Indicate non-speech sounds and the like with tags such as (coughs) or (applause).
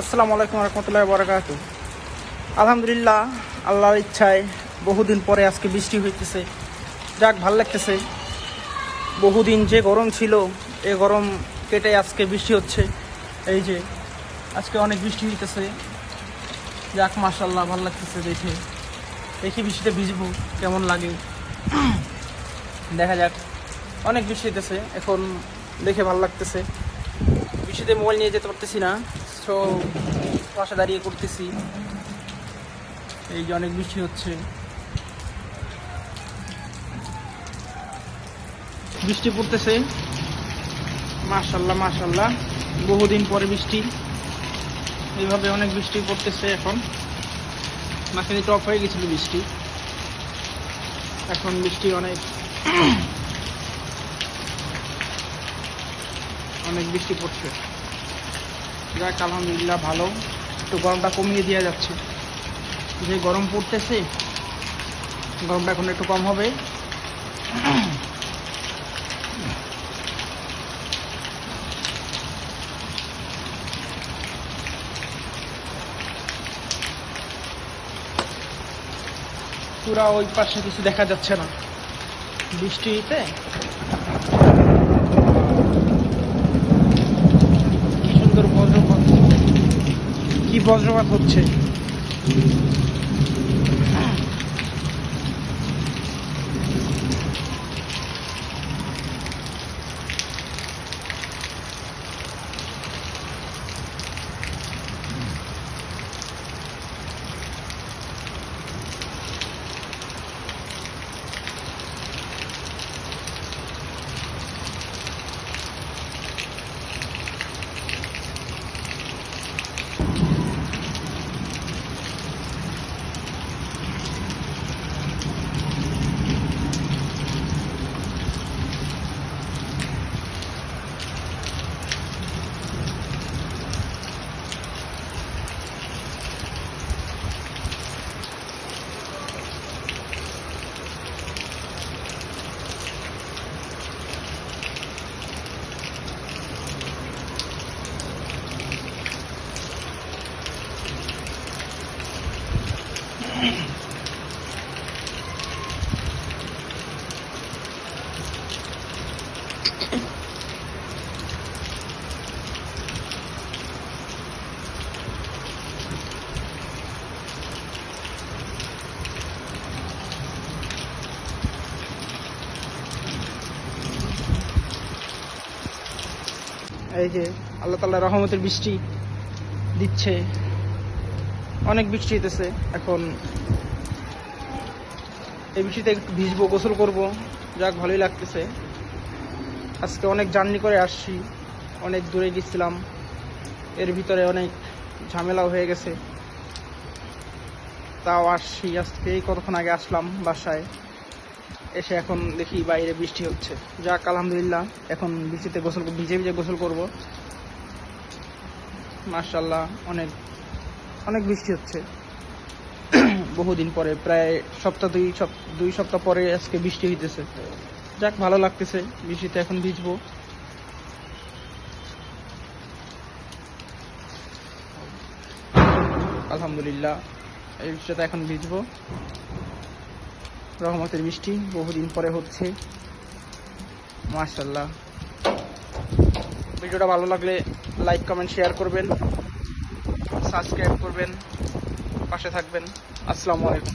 আসসালামু আলাইকুম রহমতুল্লাহ বরাকাত আলহামদুলিল্লাহ, আল্লাহর ইচ্ছায় বহুদিন পরে আজকে বৃষ্টি হইতেছে। যাক, ভালো লাগতেছে। বহুদিন যে গরম ছিল, এ গরম কেটে আজকে বৃষ্টি হচ্ছে। এই যে, আজকে অনেক বৃষ্টি হইতেছে। যাক মাশাল্লাহ ভালো লাগতেছে দেখে। দেখি বৃষ্টিতে ভিজবো, কেমন লাগে। দেখা যাক। অনেক বৃষ্টি হইতেছে, এখন দেখে ভালো লাগতেছে। বৃষ্টিতে মোবাইল নিয়ে যেতে পারতেছি না। পাশে দাঁড়িয়ে করতেছি। এই যে অনেক বৃষ্টি হচ্ছে। বৃষ্টি পড়তেছে। মাশাল্লাহ মাশাল্লাহ। বহুদিন পরে বৃষ্টি। এইভাবে অনেক বৃষ্টি পড়তেছে এখন। মাঝখানে টপ হয়ে গেছিল বৃষ্টি। এখন বৃষ্টি অনেক (coughs) অনেক বৃষ্টি পড়ছে। যাক, আলহামদুলিল্লাহ ভালো। একটু গরমটা কমিয়ে দেওয়া যাচ্ছে। যে গরম পড়তেছে, গরমটা এখন একটু কম হবে। পুরা ওই পাশে কিছু দেখা যাচ্ছে না। বৃষ্টিতে বজ্রপাত হচ্ছে। এই যে আল্লাহ তাল্লাহ রহমতের বৃষ্টি দিচ্ছে। অনেক বৃষ্টি হইতেছে, এখন এই বৃষ্টিতে একটু ভিজবো, গোসল করব, যাক ভালোই লাগতেছে। আজকে অনেক জার্নি করে আসছি, অনেক দূরে গেছিলাম, এর ভিতরে অনেক ঝামেলাও হয়ে গেছে। তাও আসছি, আজকে কতক্ষণ আগে আসলাম বাসায়, এসে এখন দেখি বাইরে বৃষ্টি হচ্ছে। যাক, আলহামদুলিল্লাহ, এখন বৃষ্টিতে গোসল ভিজে ভিজে গোসল করব। মার্শাল্লাহ অনেক অনেক বৃষ্টি হচ্ছে। (coughs) বহুদিন পরে, প্রায় সপ্তাহ দুই দুই সপ্তাহ পরে আজকে বৃষ্টি হইতেছে। যাক, ভালো লাগতেছে, বৃষ্টিতে এখন ভিজবো। আলহামদুলিল্লাহ, এই বৃষ্টিতে এখন ভিজবো। রহমতের বৃষ্টি বহুদিন পরে হচ্ছে। মাশাল্লাহ ভিডিওটা ভালো লাগলে লাইক, কমেন্ট, শেয়ার করবেন। সাবস্ক্রাইব করবেন পাশে থাকবেন। আসসালামু আলাইকুম।